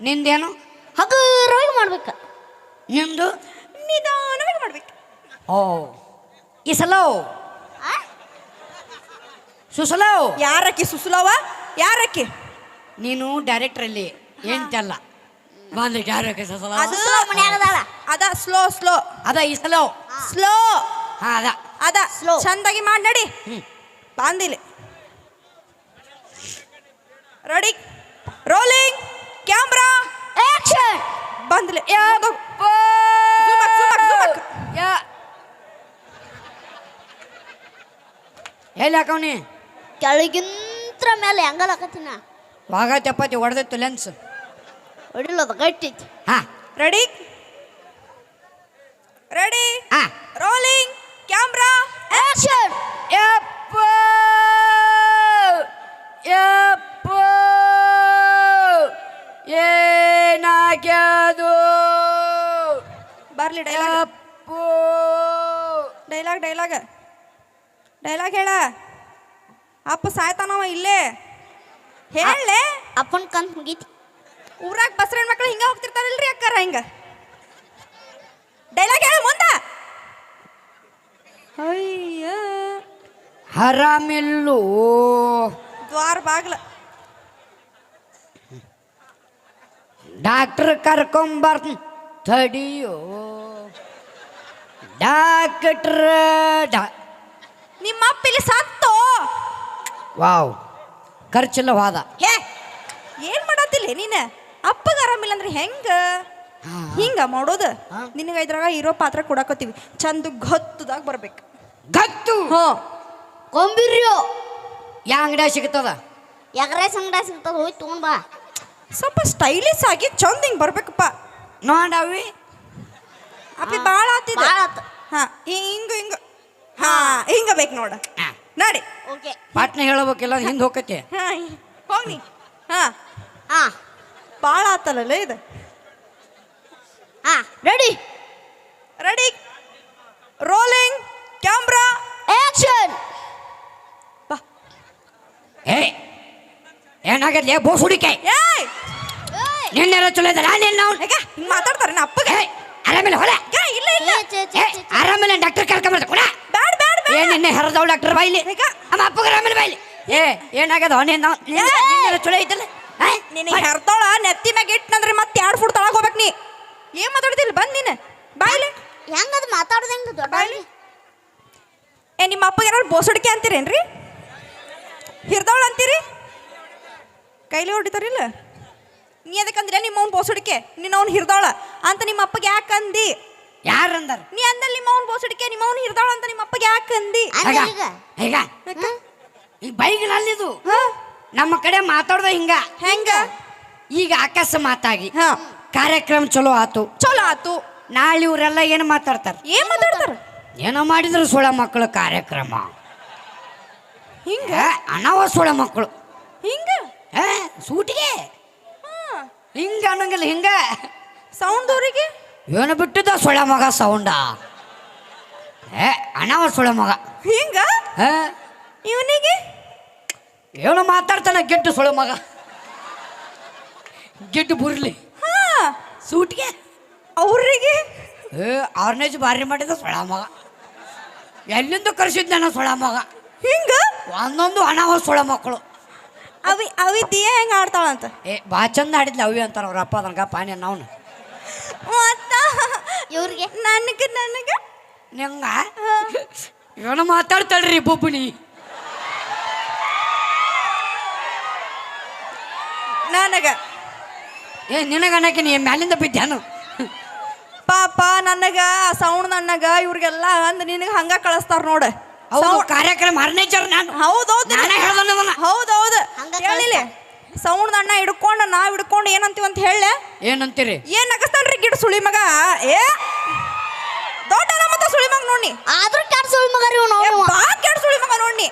ನಿಂದೇನು? ಹಗುರವಾಗಿ ಮಾಡ್ಬೇಕು. ನಿಮ್ದು ನಿಧಾನವಾಗಿ ಮಾಡ್ಬೇಕು. ಓ. ಇಸಲೋ? ಆ? ಸುಸಲೋ? ಯಾರಕ್ಕಿ ಸುಸಲೋವಾ? ಯಾರಕ್ಕಿ? ನೀನು ಡೈರೆಕ್ಟರ್ ಅಲ್ಲಿ. ಬಂದು ಯಾರಕ್ಕೆ ಸಲ ಅದು ಸ್ಲೋ ಮನ್ಯಾಗ ಅದಾಳ. ಅದ ಸ್ಲೋ ಸ್ಲೋ ಅದ ಈ ಸ್ಲೋ ಹಾ. ಅದ. ಅದ ಸ್ಲೋ ಚಂದಾಗಿ ಮಾಡಿ ನಡಿ. ಬಾಂದಿಲಿ. ರೆಡಿ ರೋಲಿಂಗ್ ಕ್ಯಾಮ್ರಾ ಆಕ್ಷನ್ ಬಂದ್ಲಿ. Zoom ಹಾಕ್, zoom ಹಾಕ್, zoom ಯಾ. ಎಲ್ಲಿ ಹಾಕವ್ನಿ? ಕೆಳಗಿಂತ್ರ ಮೇಲೆ ಹೆಂಗಲ್ ಹಾಕತ್ತಿನ? ವಾಗ ಚಪಾತಿ ಹೊಡೆದಿತ್ತು ಲೆನ್ಸ್ ಹೊಡಿಲದ ಗಟ್ಟಿ ಹಾ. ರೆಡಿ ರೆಡಿ ಹಾ. ರೋಲಿಂಗ್ ಕ್ಯಾಮ್ರಾ ಆಕ್ಷನ್ ಯಪ್ಪ ಯಪ್ಪ ಏನಾಗ್ಯದು? ಬರ್ಲಿ ಡೈಲಾಗ್ ಯಪ್ಪು ಡೈಲಾಗ್ ಡೈಲಾಗ್ ಡೈಲಾಗ್ ಹೇಳ. ಅಪ್ಪ ಸಾಯ್ತಾನವ ಇಲ್ಲೇ. ಹೇಳಲೇ. ಅಪ್ಪನ ಕಂತ ಮುಗೀತಿ. ಊರಾಗ ಬಸರಣ್ಣ ಹೆಣ್ಮಕ್ಳು ಹಿಂಗ ಹೋಗ್ತಿರ್ತಾರಲ್ರಿ ಅಕ್ಕಾರ ಹಿಂಗ? ಡೈಲಾಗ್ ಹೇಳ ಮುಂದ. ಅಯ್ಯ. ಹರಾಮಿಲ್ಲು. ದ್ವಾರ ಬಾಗ್ಲ. ಡಾಕ್ಟ್ರ್ ಕರ್ಕೊಂಬರ್ತ ತಡಿಯೋ. ಡಾಕ್ಟ್ರ್ ಡಾ ನಿಮ್ಮ ಇಲ್ಲಿ ಸತ್ತೋ? ವಾವ್. ಖರ್ಚಿಲ್ಲ ಹೋದ ಏನ್ ಮಾಡತ್ತಿಲ್ಲ ನೀನ? ಅಪ್ಪಗ ಆರಾಮಿಲ್ಲ ಅಂದ್ರೆ ಹೆಂಗ? ಹಿಂಗ ಮಾಡೋದು. ಹಾ. ನಿನಗ ಇದ್ರಾಗ ಇರೋ ಪಾತ್ರ ಕೊಡಾಕತ್ತೀವಿ. ಚಂದ ಗೊತ್ತದಾಗ ಬರ್ಬೇಕು. ಗತ್ತು ಹ್ಞೂ ಕೊಂಬಿರ್ಯೋ ಯಾ ಅಂಗಡಿಯಾಗ ಸಿಗ್ತದ? ಎಗರೆ ಸಂಗಡ ಸಿಗ್ತದ ಹೋಗಿ ತಗೊಂಡ್ ಬಾ. ಸ್ವಲ್ಪ ಸ್ಟೈಲಿಶ್ ಆಗಿ ಚಂದ ಹಿಂಗ್ ಬರ್ಬೇಕಪ್ಪ. ನೋಡವಿ? ಅಪ್ಪಿ ಬಾಳ ಆತಿದ ಭಾಳ ಆತು. ಹಾ ಹಿಂಗ ಹಿಂಗ. ಹಾ. ಹಿಂಗ ಬೇಕು ನೋಡ. ಹಾ. ನಡಿ. ಓಕೆ. ಪಾಟ್ನೆ ಹೇಳಬೇಕಿಲ್ಲ ಹಿಂದೆ ಹೋಗತ್ತೆ ಹಾ ಹೋಗ್ನಿ ಹಾ. ಹಾ. ಬಾಳ ಆತಲ್ಲ ಇದು. ಹಾ ready ready rolling camera action ಬಾ. ಏ ಏನಾಗತ್ತೆ ಬೋಸ್ ಹುಡುಕೆ. ಏಯ್! ನಿನ್ನೆರ ಚಲೋ ಇದ್ದಲ್ಲ ನಿನ್ನ ನಾವು ಹೇಗ? ಹಿಂಗ್ ಮಾತಾಡ್ತಾರೆ ನಾ ಅಪ್ಪಗೆ. ಏ ಆರಾಮಿಲ್ಲ ಹೊಲ. ಏ, ಇಲ್ಲ ಇಲ್ಲ. ಆರಾಮಿಲ್ಲ ಡಾಕ್ಟರ್ ಕರ್ಕೊಂಬರ್ತ ಕೂಡ. ಬ್ಯಾಡ ಬ್ಯಾಡ ಏ ನಿನ್ನೆ ಹರದವ್ ಡಾಕ್ಟರ್ ಬಾಯಿಲಿ? ಅಮ್ಮ ಅಪ್ಪಗೆ ಆರಾಮಿಲ್ಲ ಬಾಯಿಲಿ ಏ ಏನಾಗದ ನಿನ್ನ ನಾವು ಚಲೋ ಐತಲ್ಲ ಏ? ನಿನಗೆ ಹೆರ್ತಾಳ ನೆತ್ತಿ ಮ್ಯಾಗ ಇಟ್ನಂದ್ರೆ ಮತ್ತೆ ಎರಡು ಫುಟ್ ತಳಗ ಹೋಗ್ಬೇಕು ನೀ. ಏನ್ ಮಾತಾಡ್ತಿಲ್ಲ ಬಂದ್ ನೀನು. ಬಾಯ್ಲಿ. ಹೆಂಗ ದೊಡ್ಡ ಬಾಯ್ಲಿ. ಏ ನಿಮ್ಮ ಅಪ್ಪಗೆ ಏನಾರು ಬೋಸಡಿಕೆ ಅಂತೀರೇನ್ರಿ? ಹಿರ್ದವಳು ಅಂತೀರಿ? ಕೈಲಿ ಹೊಡಿತಾರಿಲ್ಲ ನೀ ಅದಕ್ಕಂದ್ರೆ ನಿಮ್ಮ ಅವ್ನ ಬೋಸಡಿಕೆ? ನಿನ್ನ ಅವ್ನು ಹಿರ್ದಾಳ ಅಂತ ನಿಮ್ಮ ಅಪ್ಪಗೆ ಯಾಕೆ ಅಂದಿ? ಯಾರಂದಾರ? ನೀ ಅಂದಲ್ಲಿ ನಿಮ್ಮ ಅವ್ನ ಬೋಸಡಿಕೆ ನಿಮ್ಮ ಅವ್ನು ಹಿರ್ದಾಳ ಅಂತ ನಿಮ್ಮ ಅಪ್ಪಗೆ ಯಾಕೆ ಅಂದಿ? ಈ ಈಗ ಈಗ ಯಾಕ? ನಮ್ಮ ಕಡೆ ಮಾತಾಡ್ದ ಹಿಂಗ. ಹೆಂಗ? ಈಗ ಅಕಸ್ಮಾತಾಗಿ ಹಾ. ಕಾರ್ಯಕ್ರಮ ಚಲೋ ಆತು. ಚಲೋ ಆತು. ನಾಳೆ ಇವರೆಲ್ಲ ಏನು ಮಾತಾಡ್ತಾರ? ಏನ್ ಮಾತಾಡ್ತಾರ? ಏನೋ ಮಾಡಿದ್ರು ಸುಳ ಮಕ್ಕಳು ಕಾರ್ಯಕ್ರಮ. ಹಿಂಗ? ಅನಾವ ಸುಳ ಮಕ್ಕಳು. ಹಿಂಗ? ಏ ಸೂಟಿಗೆ. ಹಿಂಗ ಅನ್ನಂಗಿಲ್ಲ ಹಿಂಗ. ಸೌಂಡ್ ಅವರಿಗೆ? ಏನು ಬಿಟ್ಟಿದ್ದ ಸುಳ ಮಗ ಸೌಂಡ ಏ ಅನವ ಸುಳ ಮಗ. ಹಿಂಗ? ಏ ಇವನಿಗೆ? ಏನು ಮಾತಾಡ್ತಾನೆ ಗೆಟ್ಟು ಸೊಳ ಮಗ. ಗೆಟ್ಟು ಬುರ್ಲಿ. ಹಾ. ಸೂಟಿಗೆ. ಅವ್ರಿಗೆ? ಏ ಆರ್ನೇಜ್ ಬಾರಿ ಮಾಡಿದ ಸೊಳ ಮಗ. ಎಲ್ಲಿಂದ ಕರೆಸಿದ್ದೆ ನಾನು ಸೊಳ ಮಗ? ಹಿಂಗ? ಒಂದೊಂದು ಹಣವ ಸೊಳ ಮಕ್ಕಳು ಅವಿ ಅವಿದ್ಯ ಹೆಂಗ ಆಡ್ತಾಳಂತ ಏ ಬಾ ಚಂದ ಆಡಿದ್ಲ ಅವಿ ಅಂತಾರ ಅವ್ರ ಅಪ್ಪ ಅದನ್ಗ ಪಾನಿ ಮತ್ತ? ಇವ್ರಿಗೆ? ನನಗ ನನಗ? ನಿಂಗ? ಇವನು ಮಾತಾಡ್ತಾಳ್ರಿ ಬೊಬ್ಬುನಿ. ನನಗ. ಏ ನಿನಗ ಅನ್ನಕ್ಕೆ ನೀ ಮ್ಯಾಲಿಂದ ಬಿದ್ದೇನು ಪಾಪ ನನಗ ಸೌಂಡ್ ನನಗ ಇವ್ರಿಗೆಲ್ಲ ಅಂದ್ ನಿನಗ ಹಂಗ ಕಳಿಸ್ತಾರ ನೋಡ. ಹೌದು ಕಾರ್ಯಕ್ರಮ ಹರ್ನೇಚರ್ ನಾನು. ಹೌದೌದು ಹಂಗ ಹೇಳಿಲ್ಲ ಸೌಂಡ್ ಅಣ್ಣ ಹಿಡ್ಕೊಂಡು ನಾವ್ ಹಿಡ್ಕೊಂಡು ಏನಂತೀವಿ ಅಂತ ಹೇಳ. ಏನಂತೀರಿ? ಏನ್ ನಗಸ್ತಾನ್ರಿ ಗಿಡ ಸುಳಿ ಮಗ? ಏ ದೊಡ್ಡ ಮತ್ತ ಸುಳಿ ಮಗ ನೋಡಿ ಆದ್ರೂ ಕೆಟ್ಟ ಸುಳಿ ಮಗ ರೀ ಬಾ ಕೆಡ್ ಸುಳಿ ಮಗ ನೋಡಿ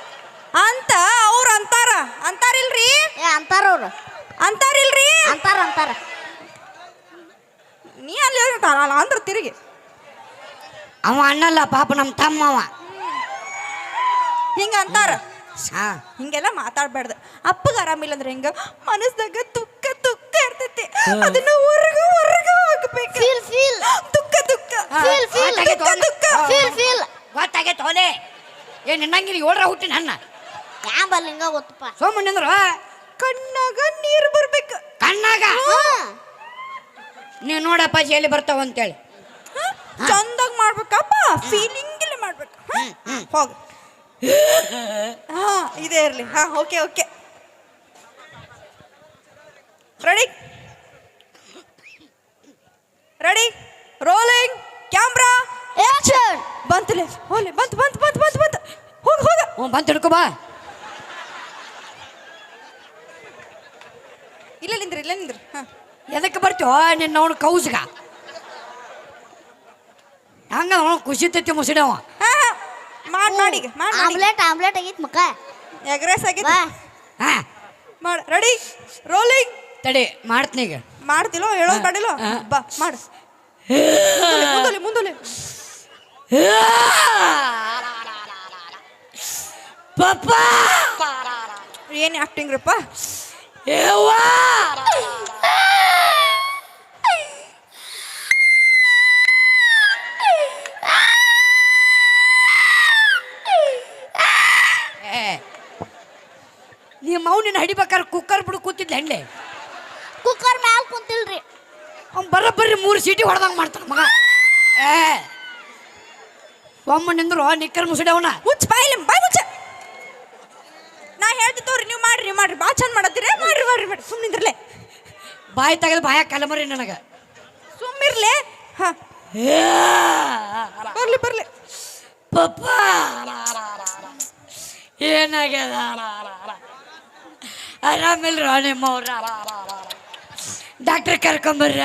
ಅಂತ ಅವ್ರ ಅಂತಾರ. ಅಂತಾರಿಲ್ರಿ? ಏ ಅಂತಾರ ಅವ್ರು. ಅಂತಾರಿಲ್ರಿ? ಅಂತಾರ ಅಂತಾರ. ನೀ ಅಲ್ಲಿ ಅಂತಾರಲ್ಲ ಅಂದ್ರ ತಿರುಗಿ. ಅವ ಅಣ್ಣಲ್ಲ ಪಾಪ ನಮ್ಮ ತಮ್ಮ ಅವ. ಹಿಂಗ ಅಂತಾರ? ಹಿಂಗೆಲ್ಲ ಮಾತಾಡ್ಬಾರ್ದು. ಅಪ್ಪಗ ಆರಾಮಿಲ್ಲ ಅಂದ್ರೆ ಹಿಂಗ? ಮನಸ್ದಾಗ ತುಕ್ಕ ತುಕ್ಕ ಇರ್ತೈತಿ. ಅದನ್ನ ಹೊರಗ ಹೊರಗ ಹೋಗ್ಬೇಕು ಫೀಲ್ ಫೀಲ್. ದುಃಖ ದುಃಖ ಫೀಲ್ ಫೀಲ್ ದುಃಖ ದುಃಖ ಫೀಲ್ ಫೀಲ್. ಗೊತ್ತಾಗೈತೆ ಹೋಲೆ ಏ ನಿನ್ನಂಗಿಲ್ಲ ಏಳ್ರ ಹುಟ್ಟಿನ ಅಣ್ಣ ಯಾಂಬಲ್ ಹಿಂಗ ಗೊತ್ತಪ್ಪ. ಸೋಮಣ್ಣ ನಿಂದ್ರು ಕಣ್ಣಾಗ ನೀರು ಬರ್ಬೇಕು. ಕಣ್ಣಾಗ? ಹಾ. ನೀವು ನೋಡಪ್ಪ ಎಲ್ಲಿ ಬರ್ತಾವ ಅಂತೇಳಿ. ಚಂದಾಗ ಮಾಡ್ಬೇಕಪ್ಪ ಫೀಲಿಂಗ್ ಇಲ್ಲಿ ಮಾಡ್ಬೇಕು. ಹೋಗ. ಹಾ ಇದೇ ಇರ್ಲಿ. ಹಾ okay okay. Ready ready rolling camera action ಬಂತಲೆ ಹೋಲಿ ಬಂತು ಬಂತು ಬಂತು ಬಂತು ಬಂತು. ಹೋಗ ಹೋಗ. ಹ್ಞೂ ಬಂದು ಹಿಡ್ಕೊ ಬಾ. ಇಲ್ಲ ನಿಂದ್ರಿ ಇಲ್ಲ ನಿಂದ್ರಿ. ಹಾ. ಎದಕ್ಕೆ ಬರ್ತೀವೋ ನಿನ್ನ ಅವನು ಕೌಸ್ಗ. ಹಂಗ ಅವನು ಖುಷಿ ತತ್ತಿ ಮುಸಿಡವ ಹಾ ಹಾ. ಮಾಡ್ ಮಾಡಿ ಈಗ ಮಾಡ್ ಮಾಡಿ ಆಮ್ಲೆಟ್ ಆಮ್ಲೆಟ್ ಆಗೈತ್ ಮಕ್ಕ. ಎಗ್ರೆಸ್ ರೈಸ್ ಬಾ. ಹಾ. ಮಾಡು ರೆಡಿ? ರೋಲಿಂಗ್? ತಡಿ ಮಾಡ್ತೀನಿ ಈಗ. ಮಾಡ್ತಿಲ್ಲೋ ಹೇಳೋದು ಬೇಡಿಲ್ಲೋ ಹಾ. ಬಾ ಮಾಡು. ಮುಂದೋಲಿ ಮುಂದೋಲಿ ಪಪ್ಪ! ಏನು ರೀಪ್ಪ? ನಿಮ್ಮ ಮೌನಿನ ಹಡಿಬೇಕಾದ್ರೆ ಕುಕ್ಕರ್ ಬಿಡು ಕೂತಿದ್ಲ ಹೆಣ್ಣೆ. ಕುಕ್ಕರ್ ಮ್ಯಾಲ ಕುಂತಿಲ್ರಿ. ಅವ್ನು ಬರೋಬ್ಬರಿ ಮೂರು ಸೀಟಿ ಹೊಡೆದಂಗೆ ಮಾಡ್ತಾನೆ ಮಗ. ಏ ಒಮ್ಮ ನಿಂದ್ರು ನಿಕ್ಕರ್ ಮುಸುಡವನ ಹುಚ್ಚ ಬಾಯಿಲಿ ಬಾಯ್ ಮುಚ್ಚ. ನಾ ಹೇಳ್ತಿದ್ದವ್ರಿ ನೀವು ಮಾಡ್ರಿ ನೀವು ಮಾಡ್ರಿ. ಭಾಳ ಚಂದ ಮಾಡತ್ತೀರಿ ಮಾಡ್ರಿ ಮಾಡ್ರಿ ಸುಮ್ಮನೆ ಸುಮ್ಮನಿದ್ರಲೆ ಬಾಯಿ ತೆಗೆದು ಬಾಯ ಕಲಮರಿ ನನಗೆ ಸುಮ್ಮಿರ್ಲೆ ಹಾಂ ಬರ್ಲಿ ಬರ್ಲಿ ಪಪ್ಪ ಏನಾಗ್ಯದ ಆರಾಮಿಲ್ರ ನಿಮ್ಮವ್ರ ಡಾಕ್ಟ್ರ್ ಕರ್ಕೊಂಬರ್ರಿ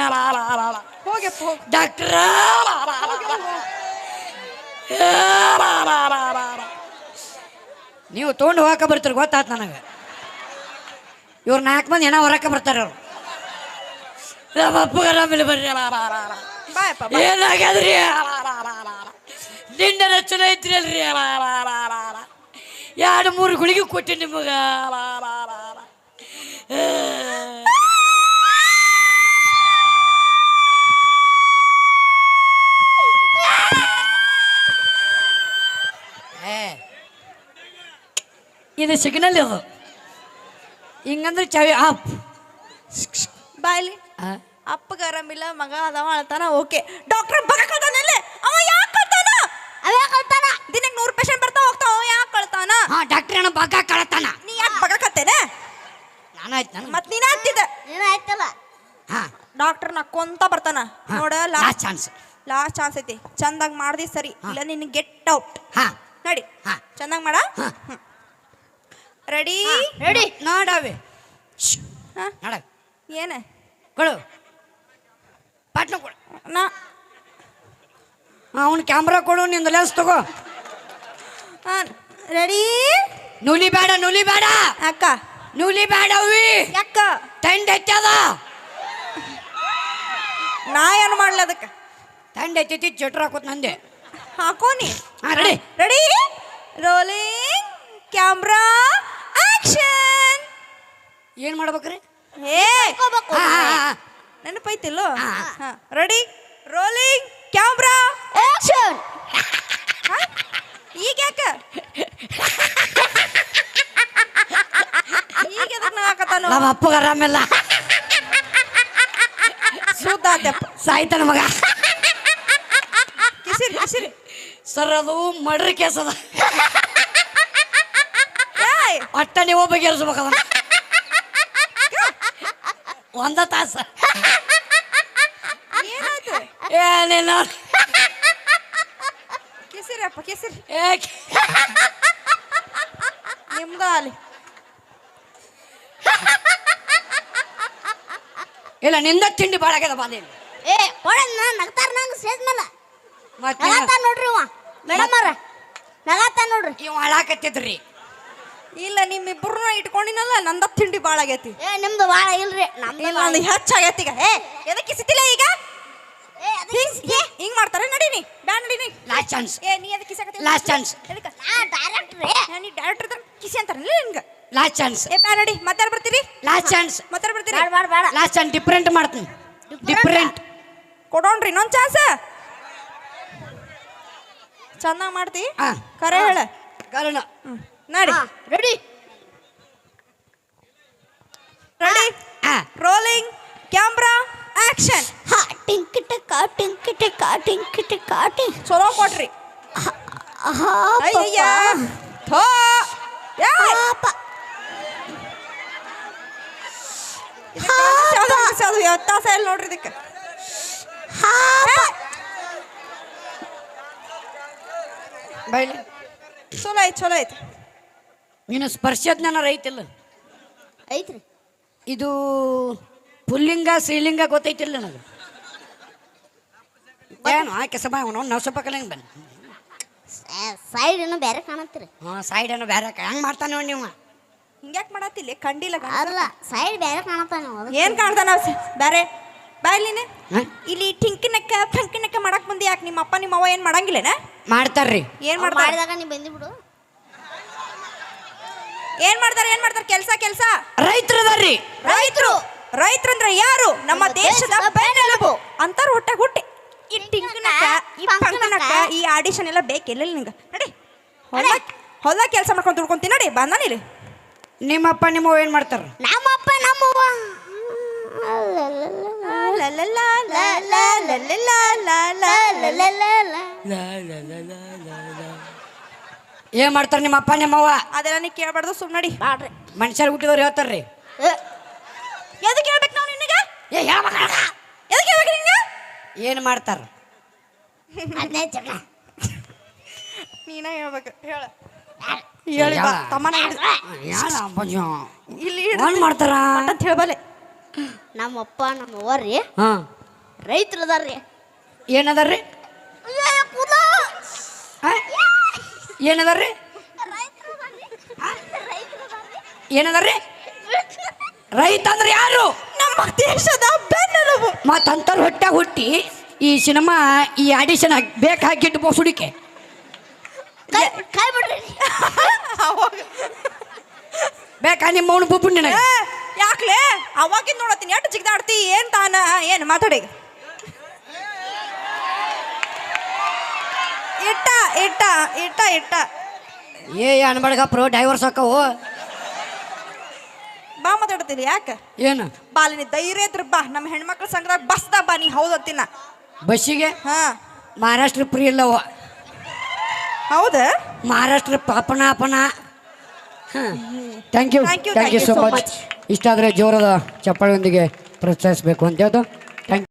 ಹೋಗ್ಯಪ್ಪ ಹೋಗಿ ಡಾಕ್ಟರ್ ನೀವು ತೊಗೊಂಡು ಹೋಗಕ್ಕೆ ಬರ್ತೀರಿ ಗೊತ್ತಾಯ್ತು ನನಗೆ ಇವ್ರು ನಾಲ್ಕು ಮಂದಿ ಏನೋ ಹೊರಕ್ಕೆ ಬರ್ತಾರೆ ಅವ್ರು ನಮ್ಮ ಅಪ್ಪಗೆ ಆರಾಮಿಲ್ಲ ಬರ್ರಿ ಬಾಯಪ್ಪ ಬಾ ಏನಾಗ್ಯದ್ರಿ ನಿನ್ನೆ ಚಲೋ ಐತ್ರಿ ಅಲ್ರಿ ಎರಡು ಮೂರು ಗುಳಿಗೆ ಕೊಟ್ಟಿ ನಿಮಗ ಏ, ಇದು ಸಿಗ್ನಲ್ ಇದು ಹಿಂಗಂದ್ರೆ ಚಾವಿ ಆಪ್ ಬಾಯ್ಲಿ. ಅಪ್ಪ ಅಪ್ಪಗ ಆರಾಮಿಲ್ಲ ಮಗ ಅದಾವ ಅಳ್ತಾನ ಓಕೆ. ಡಾಕ್ಟರ್ ಬಗ ಕಳ್ತಾನಲ್ಲೇ ಅವ ಯಾಕೆ ಕಳ್ತಾನ ಯಾಕೆ ಕಳ್ತಾನ ದಿನಕ್ಕೆ ನೂರು ಪೇಷಂಟ್ ಬರ್ತಾ ಹೋಗ್ತಾವ ಅವ ಯಾಕೆ ಕಳ್ತಾನ ಹಾ ಡಾಕ್ಟರ್ ಅಣ್ಣ ಬಾಕ ಕಳತಾನ. ನೀ ಯಾಕೆ ಬಗ ಕತ್ತೇನೆ ನಾನು ಆಯ್ತು ನಾನು ನೀನು ನೀನ ನೀನು ಆಯ್ತಲ್ಲ ಹಾ. ಡಾಕ್ಟರ್ ನಕ್ಕೊಂತ ಬರ್ತಾನ. ನೋಡ ಲಾಸ್ಟ್ ಚಾನ್ಸ್ ಲಾಸ್ಟ್ ಚಾನ್ಸ್ ಐತಿ. ಚಂದಾಗಿ ಮಾಡ್ದಿ ಸರಿ ಇಲ್ಲ ನಿನ್ನ ಗೆಟ್ ಔಟ್ ಹಾ. ನಡಿ. ಹಾ. ಚಂದಾಗ್ ಮಾಡ. ಹಾ. ರೆಡಿ? ರೆಡಿ. ನೋಡವೆ ಹಾ? ನೋಡ. ಏನ? ಕೊಡು. ಪಾಟ್ನ ಕೊಡು. ನಾ. ಅವನು ಕ್ಯಾಮ್ರಾ ಕೊಡು ನಿಂದು ಲೆನ್ಸ್ ತಗೋ. ರೆಡಿ? ನೂಲಿ ಬೇಡ ನೂಲಿ ಬೇಡ. ಅಕ್ಕ ನೂಲಿ ಬೇಡ ಅವಿ. ಯಾಕ? ತಂಡ ಹೆಚ್ಚದ ನಾ ಏನು ಮಾಡ್ಲಿ ಅದಕ್ಕೆ? ತಂಡ ಹೆಚ್ಚೈತಿ ಚಟ್ರ ಹಾಕೋತ್ ನಂದೆ. ಹಾಕೋನಿ ಹಾ ready. Ready? Rolling camera. Action ಏನು ಮಾಡ್ಬೇಕ್ರಿ? ಏ ನೆನಪೈತಿಲ್ಲೋ? ರೆಡಿ ರೋಲಿಂಗ್ ಕ್ಯಾಮ್ರಾ ಆಕ್ಷನ್ ಈಗ ಯಾಕ? ಈಗ ಎದಕ್ ನಾಕತ್ತಾನು ನಮ್ಮ ಅಪ್ಪಗೆ ಆರಾಮಿಲ್ಲ. ಸುದ್ದ ಆತ್ಯಪ್ಪ ಸಾಯ್ತಾನ ಮಗ. ಕಿಸಿರಿ ಕಿಸಿರಿ. ಸರ್ ಅದು ಮಡ್ರಿ ಕೇಸ್ ಒಟ್ಟ ನೀವು ಬಗೆಹರಿಸ್ಬೇಕು ಅದನ್ನ ಒಂದ ತಾಸ. ಏನಾಯ್ತು? ಏನೇನು ಕಿಸಿರಿ ಅಪ್ಪ ಕಿಸಿರಿ. ಏ ನಿಮ್ದ ಅಲ್ಲಿ. ಇಲ್ಲ ನಿಂದ ತಿಂಡಿ ಭಾಳ ಆಗ್ಯದ ಬಾಲಿ ಏ ಒಳ್ಳೆ ನಗ್ತಾರ ನಂಗೆ ಮೇಲೆ. ಮತ್ತೆ ನಗಾತಾನ ನೋಡ್ರಿ ಇವ. ಮೇಡಮ್ ಅವ್ರ. ನಗಾತ ನೋಡ್ರಿ. ಇವ್ ಹಾಳಾಕತ್ತಿದ್ರಿ ಇಲ್ಲ ನಿಮ್ಮಿಬ್ಬರನ್ನ ಇಟ್ಕೊಂಡಿನಲ್ಲ ನಂದ ತಿಂಡಿ ಭಾಳ ಆಗೈತಿ. ಏ ನಿಮ್ದು ಭಾಳ ಇಲ್ರಿ ನಮ್ದು ಇಲ್ಲ ನಂದು ಹೆಚ್ಚಾಗೈತಿ ಈಗ. ಏ ಎದಕ್ಕೆ ಕಿಸಿತಿಲ್ಲ ಈಗ? ಏ ಅದಕ್ಕೆ. ಹಿಂಗ್ ಮಾಡ್ತಾರೆ ನಡೀನಿ ಬ್ಯಾ ನಡೀನಿ ಲಾಸ್ಟ್ ಚಾನ್ಸ್ ಏ ನೀ ಅದಕ್ಕೆ ಕಿಸಾಕತ್ತಿ Last ಚಾನ್ಸ್ ಎದಕ್ಕೆ? ನಾ ಡೈರೆಕ್ಟ್ ರೀ. ಏ, ನೀ ಡೈರೆಕ್ಟರ್ ಕಿಸೆ ಕಿಸಿ ಅಂತಾರಲ್ಲ ನಿನ್ಗ? ಲಾಸ್ಟ್ ಚಾನ್ಸ್ ಏ ಬ್ಯಾ ನಡಿ ಮತ್ತೆ ಬರ್ತೀರಿ? ಲಾಸ್ಟ್ ಚಾನ್ಸ್ ಮತ್ತೆ ಬರ್ತೀರಿ? ಬೇಡ ಬೇಡ ಬೇಡ ಲಾಸ್ಟ್ ಚಾನ್ಸ್ ಡಿಫ್ರೆಂಟ್ ಮಾಡ್ತೀನಿ. ಡಿಫ್ರೆಂಟ್ ಕೊಡೋಣ್ರಿ ಇನ್ನೊಂದು ಚಾನ್ಸ್ ಚೆನ್ನಾಗಿ ಮಾಡ್ತಿ? ಹಾ. ಕರೆ ಹೇಳ. ಕಾರಣ. ನಡಿ. ರೆಡಿ. ರೆಡಿ? ಹಾ. ರೋಲಿಂಗ್ ಕ್ಯಾಮ್ರಾ ಆಕ್ಷನ್ ಹಾ. ಟಿಂಕ್ ಟಿಕ್ಕ ಟಿಂಕ್ ಟಿಕ್ಕ ಟಿಂಕ್ ಟಿಕ್ಕ ಟಿಂಕ್ ಚಲೋ ಕೊಟ್ರಿ ಪಪ್ಪ. ಥೋ ಮಿಕ್ಸ್ ಯಾವ್ದು ವ್ಯತ್ಯಾಸ ಇಲ್ಲ ನೋಡ್ರಿ ಇದಕ್ಕೆ. ಬೈಲಿ. ಚಲೋ ಐತಿ ಚಲೋ ಐತಿ ನೀನು ಸ್ಪರ್ಶಜ್ಞಾನ ರೈತಿಲ್ಲ. ಐತ್ರಿ. ಇದು ಪುಲ್ಲಿಂಗ ಶ್ರೀಲಿಂಗ ಗೊತ್ತೈತಿಲ್ಲ ನನಗೆ. ಏನು ಆಕೆ ಸಮಯ ಅವನು ನಾವು ಸ್ವಲ್ಪ ಕಲಿಂಗ್ ಬನ್ನಿ ಸೈಡ್ ಏನೋ ಬೇರೆ ಕಾಣತ್ತೀರಿ ಹಾಂ ಸೈಡ್ ಏನೋ ಬೇರೆ ಹೆಂಗೆ ಮಾಡ್ತಾನೆ ನೋಡಿ ನೀವು? ಹಿಂಗ್ಯಾಕೆ ಮಾಡತ್ತಿಲ್ಲ ಕಂಡಿಲ್ಲ? ಅಲ್ಲ ಸೈಡ್ ಬೇರೆ ಕಾಣತ್ತಾನ ಏನು ಏನ್ ಕಾಣ್ತಾನ ಬೇರೆ? ಬಾಯ್ಲಿನೇ ಹಾಂ? ಇಲ್ಲಿ ಟಿಂಕಿನಕ್ಕ ಫಂಕಿನಕ್ಕ ಮಾಡಕ್ ಬಂದಿ ಯಾಕೆ? ನಿಮ್ಮ ಅಪ್ಪ ನಿಮ್ಮ ಅವ್ವ ಏನ್ ಮಾಡಂಗಿಲ್ಲನ? ಮಾಡ್ತಾರ್ರಿ. ಏನು ಮಾಡ್ತಾರ? ಮಾಡಿದಾಗ ನೀ ಬಂದಿಬಿಡು. ಏನ್ ಮಾಡ್ತಾರೆ ಏನ್ ಮಾಡ್ತಾರೆ ಕೆಲಸ ಕೆಲಸ ರೈತರದಾರ್ರಿ ರೈತರು ರೈತರಂದ್ರ ಯಾರು ನಮ್ಮ ದೇಶದ ಬೆನ್ನೆಲುಬು ಅಂತಾರ ಹೊಟ್ಟೆ ಹುಟ್ಟಿ ಈ ಈ ಆಡಿಷನ್ ಎಲ್ಲ ಬೇಕಿಲ್ಲ ನಿಂಗ ನಡಿ ಹೊಲ ಹೊಲ ಕೆಲಸ ಮಾಡ್ಕೊಂಡು ದುಡ್ಕೊಂತೀನಿ ನಡಿ ಬಂದ ನೀಲಿ ನಿಮ್ಮಪ್ಪ ನಿಮ್ಮವ್ವ ಏನ್ ಮಾಡ್ತಾರ ನಮ್ಮಪ್ಪ ನಮ್ಮವ್ವ ಏನು ಮಾಡ್ತಾರ ನಿಮ್ಮಪ್ಪ ನಿಮ್ಮವ್ವ ಅದೆಲ್ಲ ನೀ ಕೇಳ್ಬಾರ್ದು ಸುಮ್ನಡಿ ಬಾಡ್ರಿ ಮನುಷ್ಯರು ಹುಟ್ಟಿದವ್ರು ಹೇಳ್ತಾರ್ರಿ. ಎದಕ್ಕೆ ಹೇಳ್ಬೇಕು ನಾವು ನಿನಗೆ ಏ ಹೇಳ್ಬೇಕ ಎದಕ್ಕೆ ಹೇಳ್ಬೇಕು ನಿನಗ? ಏನು ಮಾಡ್ತಾರ? ನೀನ ಹೇಳ್ಬೇಕು ಹೇಳ. ಹೇಳಿ ಬಾ ತಮ್ಮನ ಹಿಡ್ದು. ಇಲ್ಲಿ ಹಿಡ್ದು. ಏನು ಮಾಡ್ತಾರ? ಅಂತ ಹೇಳ್ಬಲ್ಲೆ. ನಮ್ಮಪ್ಪ ನಮ್ಮವ್ವ ರೀ. ಹಾಂ. ರೈತರು ಅದಾರ್ರಿ. ಏನದಾರ್ರಿ ಏನದಾರ್ರಿ? ಏನದಾರ್ರಿ? ರೈತ ಅಂದ್ರೆ ಯಾರು? ನಮ್ಮ ದೇಶದ ಬೆನ್ನೆಲುಬು. ಮತ್ತು ಅಂತರ ಹೊಟ್ಟೆ ಹುಟ್ಟಿ ಈ ಸಿನಿಮಾ ಈ ಆಡಿಷನ್ ಬೇಕು ಹಾಕಿಟ್ಟು ಬೋಸುಡಿಕೆ ಬೇಕಾ ನಿಮ್ಮ ಅವನು ಬುಬ್ಬು ನಿನಗೆ ಯಾಕ್ಲೆ? ಅವಾಗಿಂದ ನೋಡತ್ತೀನಿ. ಎಷ್ಟು ಜಿಗ್ದಾಡ್ತಿ? ಏನ್ ತಾನ? ಏನು ಮಾತಾಡಿ? ಇಟ್ಟ ಇಟ್ಟ ಇಟ್ಟ ಇಟ್ಟ. ಏ ಅನ್ಬಡ್ಗ ಪ್ರೋ ಡೈವರ್ಸ್ ಹಾಕವು ಬಾ ಮಾತಾಡ್ತೀನಿ ಯಾಕೆ? ಏನು? ಬಾಲಿನ ಧೈರ್ಯ ಇದ್ರ ಬಾ ನಮ್ಮ ಹೆಣ್ಮಕ್ಳ ಸಂಗ್ರಹ ಬಸ್ದ ಬಾ ನೀ ಹೌದು ಅಂತಿನ? ಬಸ್ಸಿಗೆ? ಹಾ. ಮಹಾರಾಷ್ಟ್ರ ಫ್ರೀ ಇಲ್ಲವ ಹೌದ? ಮಹಾರಾಷ್ಟ್ರ ಪಾಪನ ಅಪನ thank you Thank you, thank you thank you so so much ಇಷ್ಟಾದರೆ ಜೋರದ ಚಪ್ಪಾಳೆಯೊಂದಿಗೆ ಪ್ರೋತ್ಸಾಹಿಸಬೇಕು ಅಂತ ಹೇಳ್ದು. ಥ್ಯಾಂಕ್